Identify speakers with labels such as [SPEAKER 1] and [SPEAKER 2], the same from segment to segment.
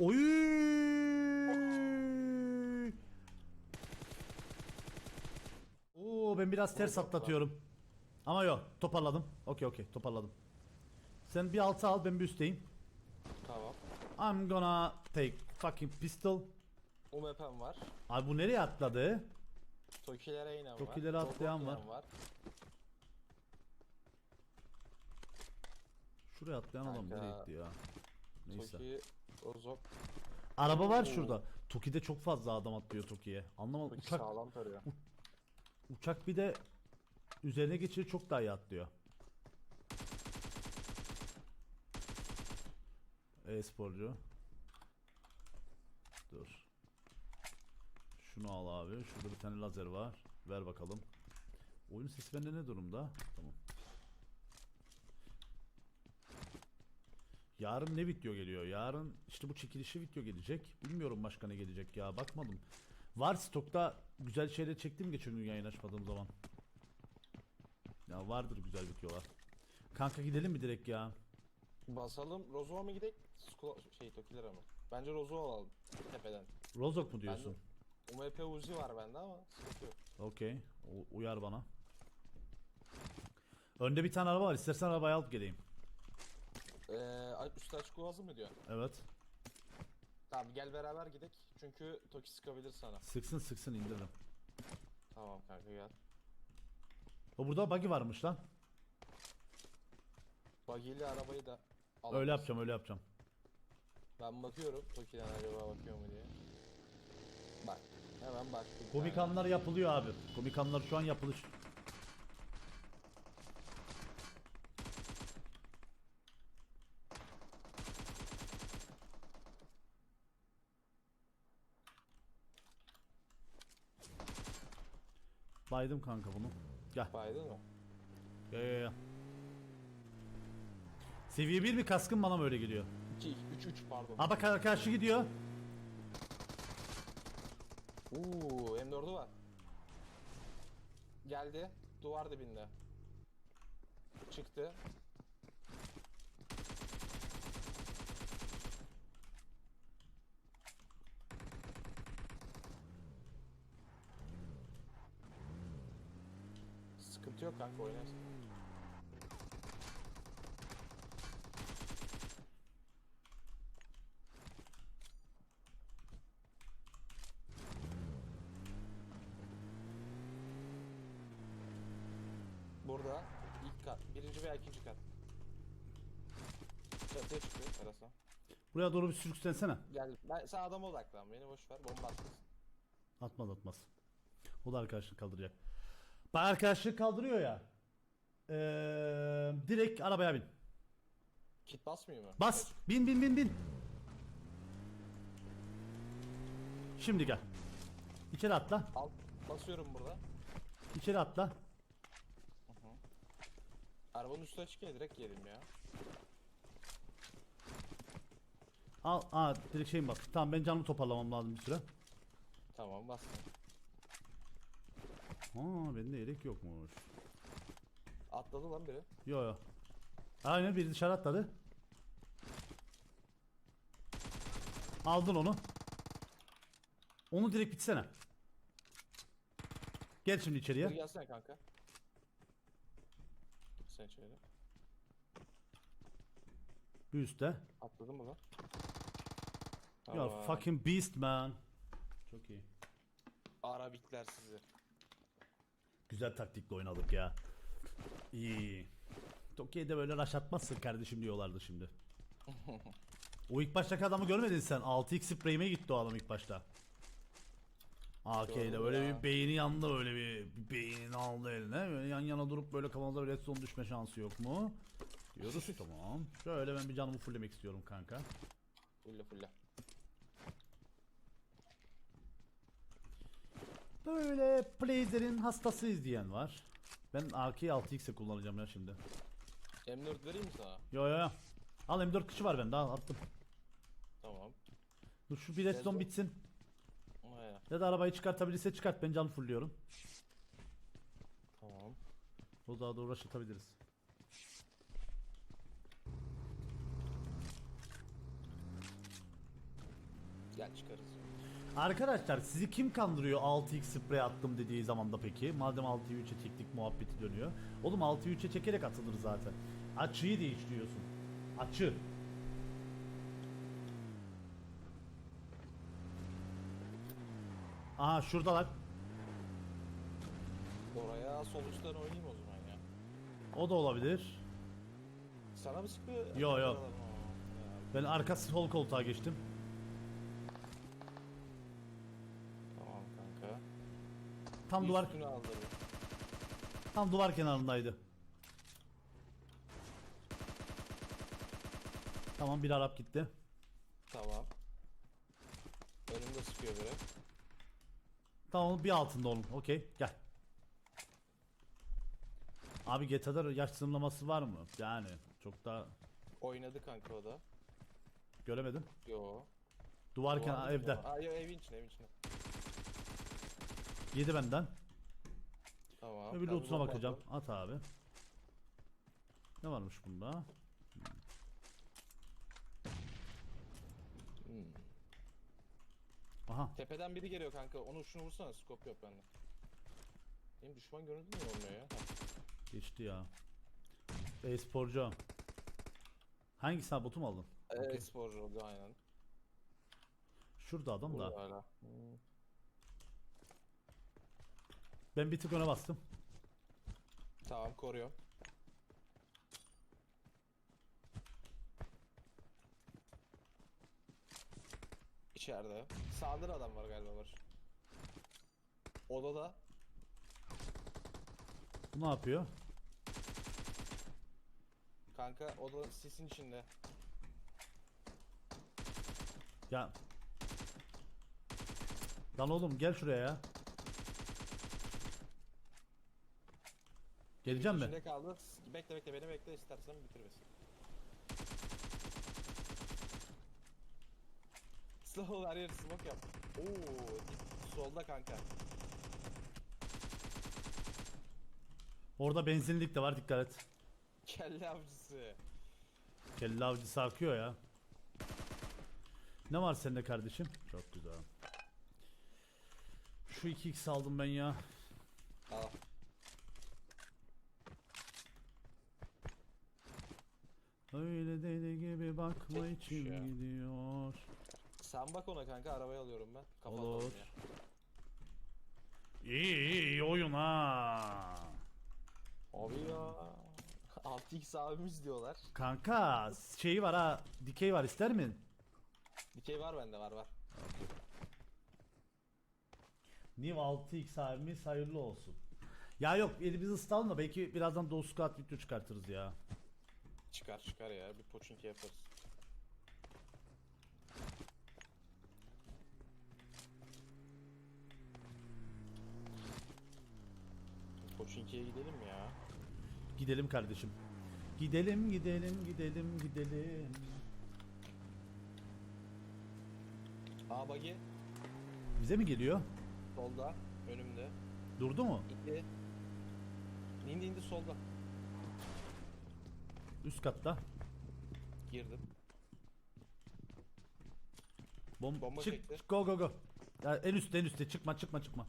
[SPEAKER 1] Oy! Oo ben biraz ters atlatıyorum. Ama yok toparladım. Okey okey toparladım. Sen bir altı al ben bir üstteyim.
[SPEAKER 2] Tamam.
[SPEAKER 1] I'm gonna take fucking pistol.
[SPEAKER 2] UMP'm var.
[SPEAKER 1] Abi bu nereye atladı?
[SPEAKER 2] Tokilere inen var.
[SPEAKER 1] Tokilere atlayan var.
[SPEAKER 2] var.
[SPEAKER 1] Şuraya atlayan adam nereye gitti ya? Neyse.
[SPEAKER 2] Toki, Ozok,
[SPEAKER 1] Araba var
[SPEAKER 2] Oo.
[SPEAKER 1] şurada. Toki'de çok fazla adam atlıyor Toki'ye. Anlamadım.
[SPEAKER 2] Toki
[SPEAKER 1] Uçak,
[SPEAKER 2] sağlam tarıyor.
[SPEAKER 1] uçak bir de üzerine geçiri çok daha iyi atlıyor. E-sporcu. Dur. Şunu al abi. Şurada bir tane lazer var. Ver bakalım. Oyun sesi bende ne durumda? Tamam. Yarın ne video geliyor? Yarın işte bu çekilişi video gelecek. Bilmiyorum başka ne gelecek ya. Bakmadım. Var stokta güzel şeyler çektim geçen gün yayın açmadığım zaman. Ya vardır güzel videolar. Kanka gidelim mi direkt ya?
[SPEAKER 2] Basalım. Rozo'a mı gidelim? Sko şey Tokilere mi? Bence Rozo'a alalım. Tepeden.
[SPEAKER 1] Rozok mu diyorsun?
[SPEAKER 2] UMP Uzi var bende ama sıkıntı yok.
[SPEAKER 1] Okey. U- Uyar bana. Önde bir tane araba var. İstersen arabayı alıp geleyim.
[SPEAKER 2] Ee, üstü açık boğazı mı diyor?
[SPEAKER 1] Evet.
[SPEAKER 2] Tamam gel beraber gidelim. Çünkü Toki sıkabilir sana.
[SPEAKER 1] Sıksın sıksın indiririm.
[SPEAKER 2] Tamam kanka gel.
[SPEAKER 1] O burada buggy varmış lan.
[SPEAKER 2] Bagili arabayı da alalım.
[SPEAKER 1] Öyle yapacağım öyle yapacağım.
[SPEAKER 2] Ben bakıyorum Toki'den acaba bakıyor mu diye. Bak. Hemen baktım.
[SPEAKER 1] Komik anlar yapılıyor abi. Komik anlar şu an yapılış. Baydım kanka bunu. Gel.
[SPEAKER 2] Baydın mı?
[SPEAKER 1] Gel gel gel. Seviye 1 mi kaskın bana mı öyle geliyor?
[SPEAKER 2] 2, 3, 3 pardon.
[SPEAKER 1] Ha bak karşı gidiyor.
[SPEAKER 2] Uuu M4'ü var. Geldi. Duvar dibinde. Çıktı. Sıkıntı yok kanka oynarsın. Burada ilk kat. Birinci veya ikinci kat. Çatıya çıkıyor terasa.
[SPEAKER 1] Buraya doğru bir sürüklensene.
[SPEAKER 2] Gel. Ben, sen adama odaklan. Beni boş ver. Bomba atmasın.
[SPEAKER 1] Atmaz atmaz. O da arkadaşlık kaldıracak. Bak arkadaşlık kaldırıyor ya. Ee, direkt arabaya bin.
[SPEAKER 2] Kit basmıyor mu?
[SPEAKER 1] Bas. Bin bin bin bin. Şimdi gel. İçeri atla.
[SPEAKER 2] Al. Basıyorum burada.
[SPEAKER 1] İçeri atla.
[SPEAKER 2] Arabanın üstü açık ya direkt yerim ya.
[SPEAKER 1] Al. Aa direkt şeyim bak. Tamam ben canımı toparlamam lazım bir süre.
[SPEAKER 2] Tamam bastım.
[SPEAKER 1] Aa bende yelek yokmuş.
[SPEAKER 2] Atladı lan biri.
[SPEAKER 1] Yo yo. Aynen biri dışarı atladı. Aldın onu. Onu direkt bitsene. Gel şimdi
[SPEAKER 2] Dur
[SPEAKER 1] içeriye.
[SPEAKER 2] gelsene kanka. Sen içeri.
[SPEAKER 1] Bir üstte.
[SPEAKER 2] Atladın mı lan?
[SPEAKER 1] Ya
[SPEAKER 2] Tamam.
[SPEAKER 1] fucking beast man. Çok iyi.
[SPEAKER 2] Arabikler sizi.
[SPEAKER 1] Güzel taktikle oynadık ya. İyi. Tokyo'da böyle rush atmazsın kardeşim diyorlardı şimdi. o ilk baştaki adamı görmedin sen. 6x spreyime gitti o adam ilk başta. AK ile
[SPEAKER 2] Gördüm
[SPEAKER 1] öyle
[SPEAKER 2] ya.
[SPEAKER 1] bir beyni yandı öyle bir, bir beynini aldı eline. Böyle yan yana durup böyle kafanıza bir redstone düşme şansı yok mu? Diyoruz tamam. Şöyle ben bir canımı fulllemek istiyorum kanka.
[SPEAKER 2] Fulle fulle.
[SPEAKER 1] Böyle Blazer'in hastasıyız diyen var. Ben AK'yi 6x'e kullanacağım ya şimdi.
[SPEAKER 2] M4 vereyim mi sana?
[SPEAKER 1] Yo yo yo. Al M4 kıçı var bende al attım.
[SPEAKER 2] Tamam.
[SPEAKER 1] Dur şu bir Redstone. bitsin. Ya da arabayı çıkartabilirse çıkart ben can fullliyorum.
[SPEAKER 2] Tamam.
[SPEAKER 1] O daha da uğraşatabiliriz.
[SPEAKER 2] Gel çıkarız.
[SPEAKER 1] Arkadaşlar sizi kim kandırıyor 6x sprey attım dediği zaman da peki? Madem 6'yı 3'e çektik muhabbeti dönüyor. Oğlum 6'yı 3'e çekerek atılır zaten. Açıyı değiştiriyorsun. Açı. Aha şuradalar.
[SPEAKER 2] Oraya sol üstten oynayayım o zaman ya.
[SPEAKER 1] O da olabilir.
[SPEAKER 2] Sana mı sıkıyor?
[SPEAKER 1] Yo, yo. Ben arka sol koltuğa geçtim.
[SPEAKER 2] Tamam kanka.
[SPEAKER 1] Tam duvar
[SPEAKER 2] Üstünü
[SPEAKER 1] tam duvar kenarındaydı. Tamam bir Arap gitti.
[SPEAKER 2] Tamam. Önümde sıkıyor biri.
[SPEAKER 1] Tamam bir altında olun. Okey gel. Abi GTA'da yaş sınırlaması var mı? Yani çok da
[SPEAKER 2] Oynadı kanka o da.
[SPEAKER 1] göremedim.
[SPEAKER 2] Yo.
[SPEAKER 1] Duvar kenar
[SPEAKER 2] Duvarda
[SPEAKER 1] evde.
[SPEAKER 2] mı? Aa, yo, evin içinde evin içinde.
[SPEAKER 1] Yedi benden.
[SPEAKER 2] Tamam.
[SPEAKER 1] Öbür
[SPEAKER 2] ben
[SPEAKER 1] lootuna
[SPEAKER 2] bomba
[SPEAKER 1] bakacağım.
[SPEAKER 2] attım.
[SPEAKER 1] At abi. Ne varmış bunda? Aha.
[SPEAKER 2] Tepeden biri geliyor kanka. Onu şunu vursana. Scope yok bende. Benim düşman görüntü mü olmuyor ya? Ha.
[SPEAKER 1] Geçti ya. E-sporcu. Hangisi abi botu mu aldın?
[SPEAKER 2] Evet sporcu oldu aynen.
[SPEAKER 1] Şurada adam
[SPEAKER 2] Burada
[SPEAKER 1] da.
[SPEAKER 2] hala. Hmm.
[SPEAKER 1] Ben bir tık öne bastım.
[SPEAKER 2] Tamam koruyorum. İçeride. Sağda da adam var galiba var. Odada.
[SPEAKER 1] Bu ne yapıyor?
[SPEAKER 2] Kanka oda sisin içinde.
[SPEAKER 1] Ya. Lan oğlum gel şuraya ya. Geleceğim mi?
[SPEAKER 2] İçinde kaldı. Bekle bekle beni bekle istersen bitirmesin. Slow her yeri smoke yap. Oo, solda kanka.
[SPEAKER 1] Orada benzinlik de var dikkat et.
[SPEAKER 2] Kelle avcısı.
[SPEAKER 1] Kelle avcısı akıyor ya. Ne var sende kardeşim? Çok güzel. Şu 2x aldım ben ya.
[SPEAKER 2] Al.
[SPEAKER 1] Öyle deli gibi bakma
[SPEAKER 2] Çekmiş
[SPEAKER 1] içim
[SPEAKER 2] ya.
[SPEAKER 1] gidiyor.
[SPEAKER 2] Sen bak ona kanka arabayı alıyorum ben. Kafa
[SPEAKER 1] Olur.
[SPEAKER 2] ya.
[SPEAKER 1] İyi iyi, iyi oyun ha.
[SPEAKER 2] Abi ya. 6x abimiz diyorlar.
[SPEAKER 1] Kanka şeyi var ha. Dikey var ister mi?
[SPEAKER 2] Dikey var bende var var.
[SPEAKER 1] New 6x abimiz hayırlı olsun. Ya yok elimizi ısıtalım da belki birazdan Doğu Squad video çıkartırız ya.
[SPEAKER 2] Çıkar çıkar ya bir poçinki yaparız. Poçinki'ye gidelim ya.
[SPEAKER 1] Gidelim kardeşim. Gidelim gidelim gidelim gidelim.
[SPEAKER 2] Aa buggy
[SPEAKER 1] Bize mi geliyor?
[SPEAKER 2] solda önümde.
[SPEAKER 1] Durdu mu?
[SPEAKER 2] İndi. İndi indi solda.
[SPEAKER 1] Üst katta.
[SPEAKER 2] Girdim.
[SPEAKER 1] Bom
[SPEAKER 2] Bomba
[SPEAKER 1] çık
[SPEAKER 2] çekti.
[SPEAKER 1] go go go. Ya en üstte en üstte çıkma çıkma çıkma.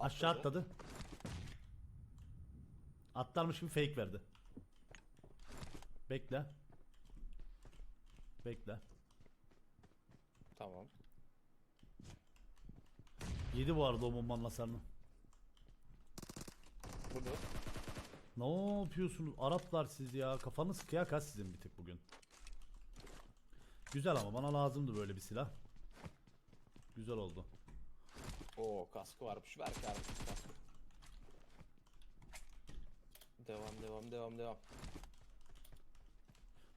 [SPEAKER 1] Aşağı
[SPEAKER 2] Atladı.
[SPEAKER 1] Atlarmış gibi fake verdi. Bekle. Bekle.
[SPEAKER 2] Tamam.
[SPEAKER 1] Yedi bu arada o bombanın hasarını.
[SPEAKER 2] Burada.
[SPEAKER 1] Ne yapıyorsunuz? Araplar siz ya. Kafanız kıyak ha sizin bir tık bugün. Güzel ama bana lazımdı böyle bir silah. Güzel oldu.
[SPEAKER 2] Oo kaskı varmış. Ver kardeşim kaskı. Devam devam devam devam.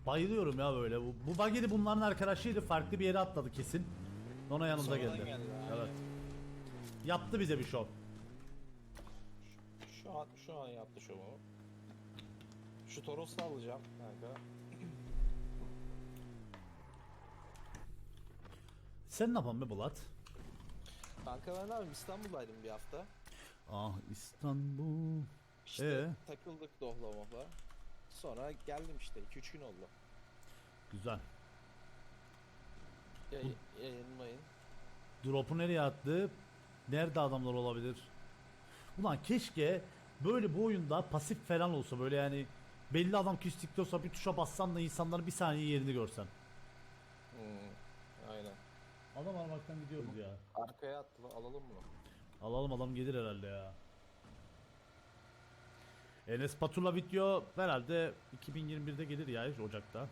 [SPEAKER 1] Bayılıyorum ya böyle. Bu, bu bageli bunların arkadaşıydı. Farklı bir yere atladı kesin. Ona yanımıza
[SPEAKER 2] Sonradan
[SPEAKER 1] geldi.
[SPEAKER 2] geldi,
[SPEAKER 1] evet. Yaptı bize bir şov.
[SPEAKER 2] Şu an şu an yaptı şovu. Şu Toros'u alacağım kanka.
[SPEAKER 1] Sen ne yapan be Bulat?
[SPEAKER 2] Kanka ben abi İstanbul'daydım bir hafta.
[SPEAKER 1] Ah İstanbul.
[SPEAKER 2] İşte
[SPEAKER 1] Ee?
[SPEAKER 2] takıldık dohla mohla. Sonra geldim işte 2-3 gün oldu.
[SPEAKER 1] Güzel.
[SPEAKER 2] Yay, yayınlayın.
[SPEAKER 1] Drop'u nereye attı? Nerede adamlar olabilir? Ulan keşke böyle bu oyunda pasif falan olsa böyle yani belli adam küstükte olsa bir tuşa bassan da insanların bir saniye yerini görsen.
[SPEAKER 2] Hmm, aynen.
[SPEAKER 1] Adam almaktan gidiyoruz ya.
[SPEAKER 2] Arkaya attı alalım mı?
[SPEAKER 1] Alalım adam gelir herhalde ya. Enes Batur'la video herhalde 2021'de gelir ya Ocak'ta.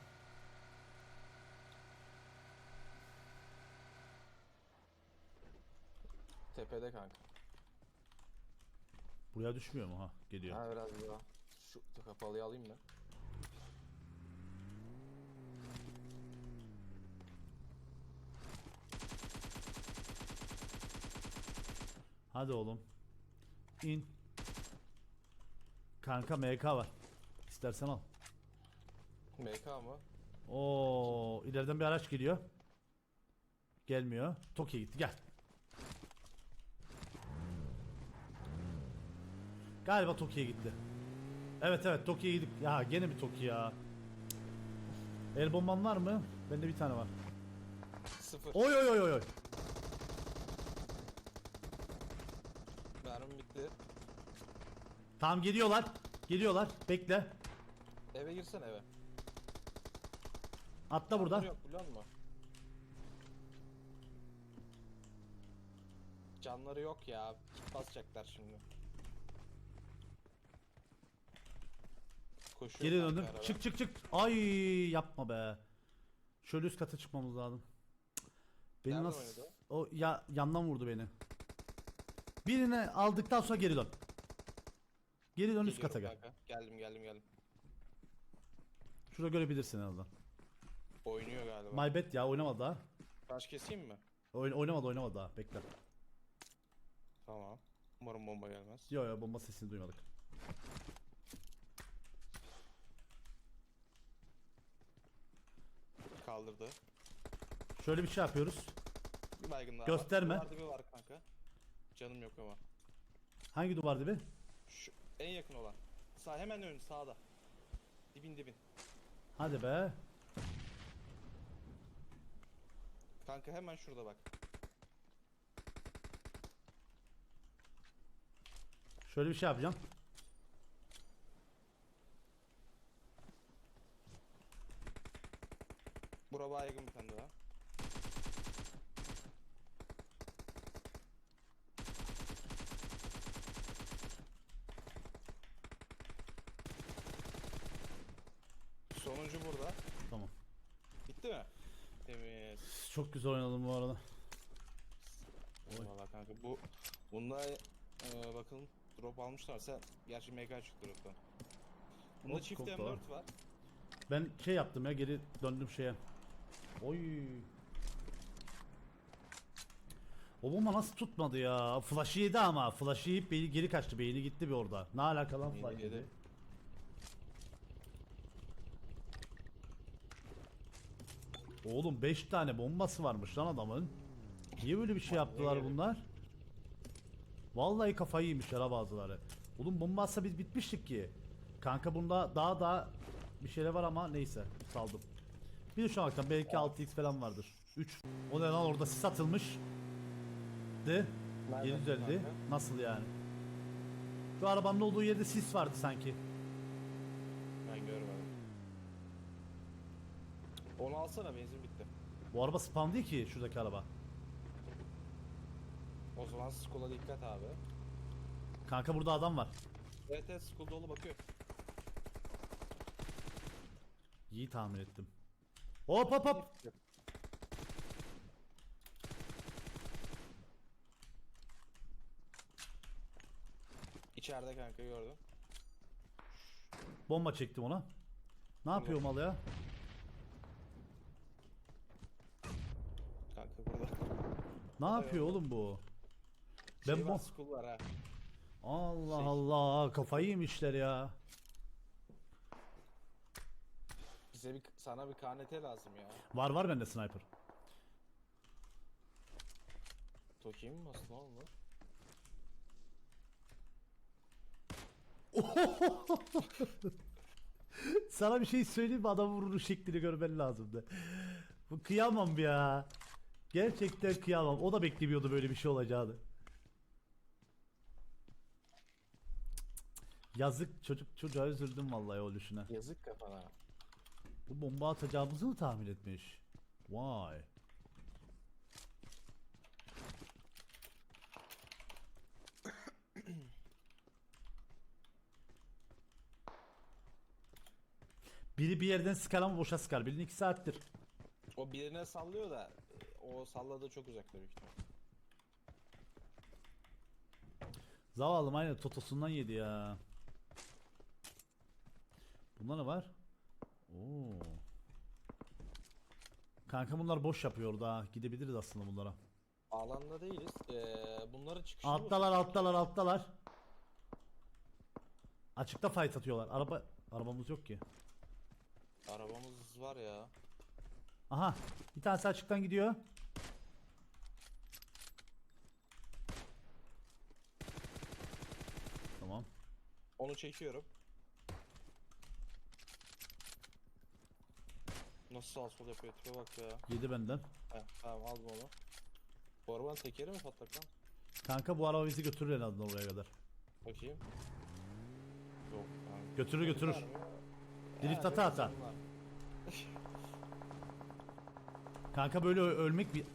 [SPEAKER 2] Tepede kanka.
[SPEAKER 1] Buraya düşmüyor mu ha? Geliyor.
[SPEAKER 2] Ha biraz daha. Şu kapalıyı alayım mı?
[SPEAKER 1] Hadi oğlum. İn. Kanka MK var. İstersen al.
[SPEAKER 2] MK mı?
[SPEAKER 1] Oo, ileriden bir araç geliyor. Gelmiyor. Toki'ye gitti. Gel. Galiba Toki'ye gitti. Evet evet Toki'ye gidip ya gene mi Toki ya? El bomban var mı? Bende bir tane var.
[SPEAKER 2] Sıfır.
[SPEAKER 1] Oy oy oy oy oy.
[SPEAKER 2] Mermim bitti.
[SPEAKER 1] Tamam geliyorlar. Geliyorlar. Bekle.
[SPEAKER 2] Eve girsen eve.
[SPEAKER 1] Atla burada.
[SPEAKER 2] Yok biliyor musun? Canları yok ya. Kit basacaklar şimdi. Koşuyor
[SPEAKER 1] Geri
[SPEAKER 2] kanka
[SPEAKER 1] döndüm.
[SPEAKER 2] arada.
[SPEAKER 1] Çık çık çık. Ay yapma be. Şöyle üst kata çıkmamız lazım. Beni
[SPEAKER 2] Nereden
[SPEAKER 1] nasıl?
[SPEAKER 2] oynadı
[SPEAKER 1] O ya yandan vurdu beni. Birini aldıktan sonra geri dön. Geri dön üst kata gel.
[SPEAKER 2] kanka. Geldim geldim geldim.
[SPEAKER 1] Şurada görebilirsin en azından.
[SPEAKER 2] Oynuyor galiba.
[SPEAKER 1] My bad ya oynamadı daha.
[SPEAKER 2] Taş keseyim mi?
[SPEAKER 1] Oyn oynamadı oynamadı daha. Bekle.
[SPEAKER 2] Tamam. Umarım bomba gelmez.
[SPEAKER 1] Yo yo bomba sesini duymadık.
[SPEAKER 2] Kaldırdı.
[SPEAKER 1] Şöyle bir şey yapıyoruz.
[SPEAKER 2] Bir baygın daha
[SPEAKER 1] Gösterme.
[SPEAKER 2] var. Duvar dibi var kanka. Canım yok ama.
[SPEAKER 1] Hangi duvar dibi?
[SPEAKER 2] Şu en yakın olan. Sağ hemen ön sağda. Dibin dibin.
[SPEAKER 1] Hadi be.
[SPEAKER 2] Kanka hemen şurada bak.
[SPEAKER 1] Şöyle bir şey yapacağım.
[SPEAKER 2] Bura baygın bir tane daha. Burada.
[SPEAKER 1] Tamam.
[SPEAKER 2] Bitti mi? Temiz.
[SPEAKER 1] Çok güzel oynadım bu arada. Oy.
[SPEAKER 2] Valla kanka bu bunda e, bakın drop almışlarsa gerçi mega çıktı drop'tan. Bunda
[SPEAKER 1] Hop,
[SPEAKER 2] çift
[SPEAKER 1] da.
[SPEAKER 2] M4 var.
[SPEAKER 1] Ben şey yaptım ya geri döndüm şeye. Oy. O bomba nasıl tutmadı ya? Flash'ı yedi ama. Flash'ı yiyip beyni geri kaçtı. Beyni gitti bir orada. Ne alaka lan
[SPEAKER 2] Beyni
[SPEAKER 1] flash
[SPEAKER 2] yedi.
[SPEAKER 1] yedi? Oğlum 5 tane bombası varmış lan adamın. Niye böyle bir şey yaptılar bunlar? Vallahi kafayı yemişler ha bazıları. Oğlum bomba atsa biz bitmiştik ki. Kanka bunda daha da bir şeyler var ama neyse saldım. Bir de şu an bakalım belki 6x falan vardır. 3. O ne lan orada sis atılmış. De. Geri düzeldi. Nasıl yani? Şu arabanın olduğu yerde sis vardı sanki.
[SPEAKER 2] Ben görmedim. Onu alsana benzin bitti.
[SPEAKER 1] Bu araba spam değil ki şuradaki araba.
[SPEAKER 2] O zaman skola dikkat abi.
[SPEAKER 1] Kanka burada adam var.
[SPEAKER 2] Evet evet skol dolu bakıyor.
[SPEAKER 1] İyi tahmin ettim. Hop hop hop.
[SPEAKER 2] İçeride kanka gördüm.
[SPEAKER 1] Bomba çektim ona. Ne yapıyor mal ya?
[SPEAKER 2] Kanka burada.
[SPEAKER 1] Ne yapıyor oğlum bu? Ben
[SPEAKER 2] şey
[SPEAKER 1] bu-
[SPEAKER 2] var ha.
[SPEAKER 1] Allah
[SPEAKER 2] Şey-
[SPEAKER 1] Allah kafayı yemişler ya.
[SPEAKER 2] Bize bir sana bir KNT lazım ya.
[SPEAKER 1] Var var bende sniper.
[SPEAKER 2] Toki'yi mi bastın oğlum bu?
[SPEAKER 1] Sana bir şey söyleyeyim mi? Adam vurur şeklini görmen lazımdı. Bu kıyamam ya. Gerçekten kıyamam. O da beklemiyordu böyle bir şey olacağını. Yazık çocuk çocuğa üzüldüm vallahi o düşüne.
[SPEAKER 2] Yazık kafana.
[SPEAKER 1] Bu bomba atacağımızı mı tahmin etmiş? Vay. Biri bir yerden sıkar ama boşa sıkar. Birinin iki saattir.
[SPEAKER 2] O birine sallıyor da o salladığı çok uzakta büyük ihtimal.
[SPEAKER 1] Zavallım aynen totosundan yedi ya. Bunda ne var? Oo. Kanka bunlar boş yapıyor da gidebiliriz aslında bunlara.
[SPEAKER 2] Alanda değiliz. Ee, bunların çıkışını
[SPEAKER 1] Alttalar alttalar alttalar. Açıkta fight atıyorlar. Araba arabamız yok ki.
[SPEAKER 2] Arabamız var ya.
[SPEAKER 1] Aha bir tanesi açıktan gidiyor. Tamam.
[SPEAKER 2] Onu çekiyorum. Nasıl sağ sol yapıyor tipe bak ya.
[SPEAKER 1] Yedi benden.
[SPEAKER 2] Heh, tamam aldım onu. Bu arabanın tekeri mi patlak lan?
[SPEAKER 1] Kanka bu araba bizi götürür en azından oraya kadar.
[SPEAKER 2] Bakayım. Yok. tamam.
[SPEAKER 1] Götürür götürür. Drift ata ata. Kanka böyle ö- ölmek bir...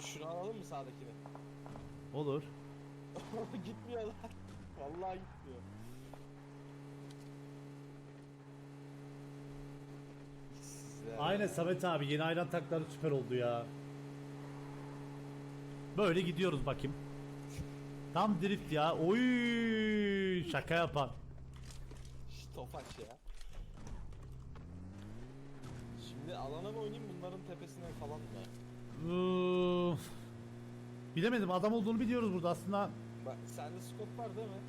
[SPEAKER 2] Şunu alalım mı sağdakini?
[SPEAKER 1] Olur.
[SPEAKER 2] gitmiyor lan. Vallahi gitmiyor.
[SPEAKER 1] Aynen Samet abi yeni ayran takları süper oldu ya. Böyle gidiyoruz bakayım. Tam drift ya. Oy şaka yapan.
[SPEAKER 2] Tofaş ya. Şimdi alana mı oynayayım bunların tepesine falan mı?
[SPEAKER 1] Bilemedim adam olduğunu biliyoruz burada aslında.
[SPEAKER 2] Bak sende scope var değil mi?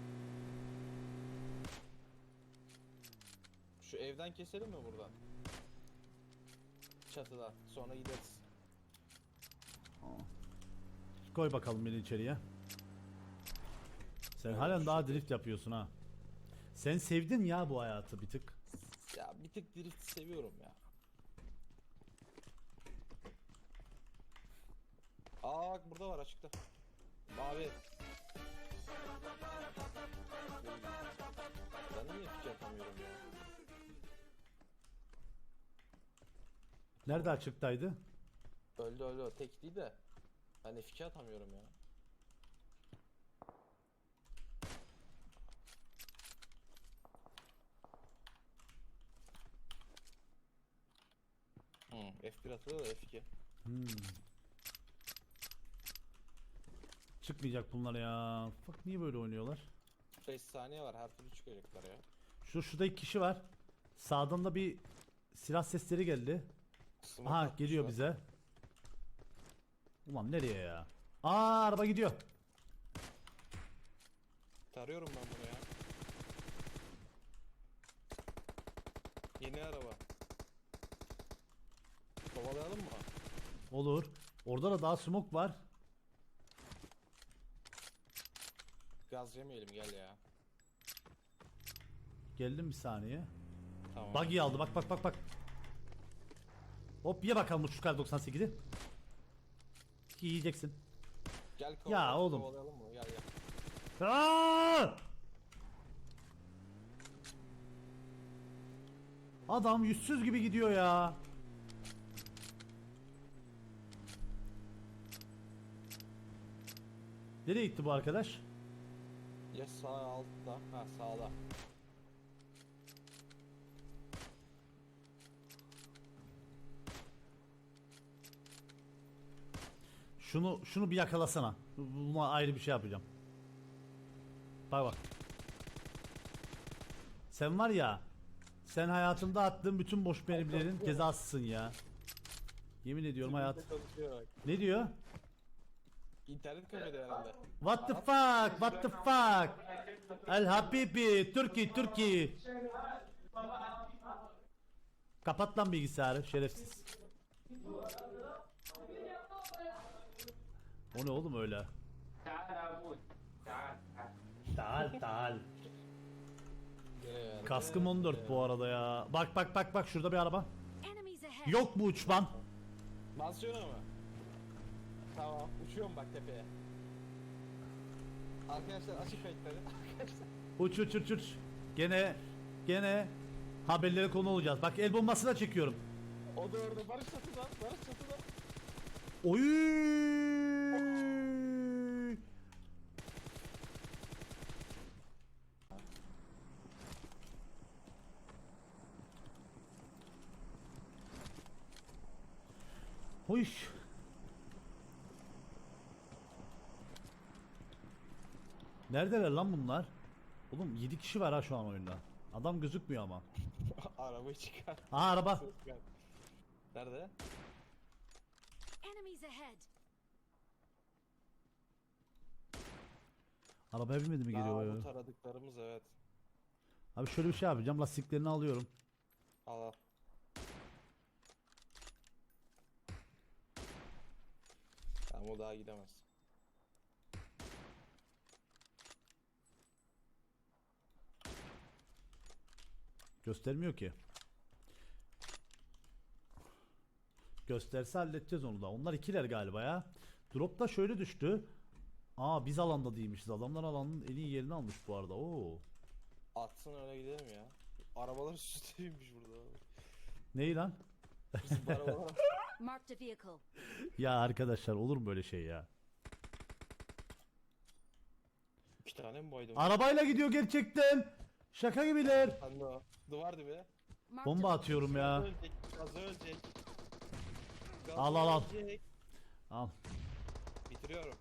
[SPEAKER 2] Şu evden keselim mi buradan? Çatıda. Sonra gideriz.
[SPEAKER 1] Koy bakalım beni içeriye. Sen halen daha drift yapıyorsun ha. Sen sevdin ya bu hayatı bir tık.
[SPEAKER 2] Ya bir tık drift seviyorum ya. Aa bak burada var açıkta. Mavi. Ben niye fikir yapamıyorum ya?
[SPEAKER 1] Nerede açıktaydı?
[SPEAKER 2] Öldü öldü o tek değil de. Ben efike atamıyorum ya. Hmm, F1 atıyor da F2.
[SPEAKER 1] Hmm. Çıkmayacak bunlar ya. Bak niye böyle oynuyorlar?
[SPEAKER 2] 5 saniye var her türlü çıkacaklar ya.
[SPEAKER 1] Şu şurada iki kişi var. Sağdan da bir silah sesleri geldi.
[SPEAKER 2] Smoke
[SPEAKER 1] Aha
[SPEAKER 2] atmışlar.
[SPEAKER 1] geliyor bize. Ulan nereye ya? Aa araba gidiyor.
[SPEAKER 2] Tarıyorum ben bunu ya. Yeni araba. Kovalayalım mı?
[SPEAKER 1] Olur. Orada da daha smoke var.
[SPEAKER 2] Gaz yemeyelim gel ya.
[SPEAKER 1] Geldim bir saniye.
[SPEAKER 2] Tamam.
[SPEAKER 1] Buggy aldı bak bak bak bak. Hop ye bakalım şu kar 98'i. Yiyeceksin.
[SPEAKER 2] Gel
[SPEAKER 1] Ya oğlum.
[SPEAKER 2] Kovalayalım mı? Gel gel.
[SPEAKER 1] Aa! Adam yüzsüz gibi gidiyor ya. Nereye gitti bu arkadaş?
[SPEAKER 2] Ya sağ altta. Ha sağda.
[SPEAKER 1] Şunu şunu bir yakalasana. Buna ayrı bir şey yapacağım. Bak bak. Sen var ya. Sen hayatımda attığın bütün boş mermilerin cezasısın ya. Yemin ediyorum hayat. Ne diyor?
[SPEAKER 2] İnternet kafede herhalde.
[SPEAKER 1] What the fuck? What the fuck? El Habibi, Türkiye, Türkiye. Kapat lan bilgisayarı şerefsiz. O ne oğlum öyle? Tal tal. Kaskım 14 bu arada ya. Bak bak bak bak şurada bir araba. Yok bu uçman.
[SPEAKER 2] Mansiyona mı? Tamam. Uçuyorum bak tepeye. Arkadaşlar açık kayıtları. Arkadaşlar.
[SPEAKER 1] Uç uç uç uç. Gene gene haberlere konu olacağız. Bak el bombası da çekiyorum.
[SPEAKER 2] O da orada. Barış çatıda. Barış çatıda.
[SPEAKER 1] Oy! Hoş. Neredeler lan bunlar? Oğlum 7 kişi var ha şu an oyunda. Adam gözükmüyor ama.
[SPEAKER 2] Arabayı çıkar.
[SPEAKER 1] Aa araba.
[SPEAKER 2] Nerede?
[SPEAKER 3] Enemies ahead!
[SPEAKER 1] Arabaya binmedi mi geliyor?
[SPEAKER 2] Aa,
[SPEAKER 1] ya?
[SPEAKER 2] bu taradıklarımız evet.
[SPEAKER 1] Abi şöyle bir şey yapacağım. Lastiklerini alıyorum.
[SPEAKER 2] Al al. Tamam o daha gidemez.
[SPEAKER 1] Göstermiyor ki. Gösterse halledeceğiz onu da. Onlar ikiler galiba ya. Drop da şöyle düştü. Aa biz alanda değilmişiz. Adamlar alanın en iyi yerini almış bu arada. Oo.
[SPEAKER 2] Atsın öyle gidelim ya. Arabalar üstüymüş burada.
[SPEAKER 1] Neyi lan?
[SPEAKER 2] Bizim arabalar.
[SPEAKER 3] Marked a vehicle.
[SPEAKER 1] Ya arkadaşlar olur mu böyle şey ya?
[SPEAKER 2] İki tane mi boydum?
[SPEAKER 1] Arabayla gidiyor gerçekten. Şaka gibiler.
[SPEAKER 2] O. Duvar dibi.
[SPEAKER 1] Bomba atıyorum ya.
[SPEAKER 2] ölecek. Gaz ölecek. Gaz
[SPEAKER 1] Al, al, al.
[SPEAKER 2] ölecek.
[SPEAKER 1] Al.
[SPEAKER 2] Bitiriyorum.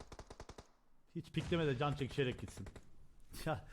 [SPEAKER 1] Hiç pikleme de can çekişerek gitsin. Ya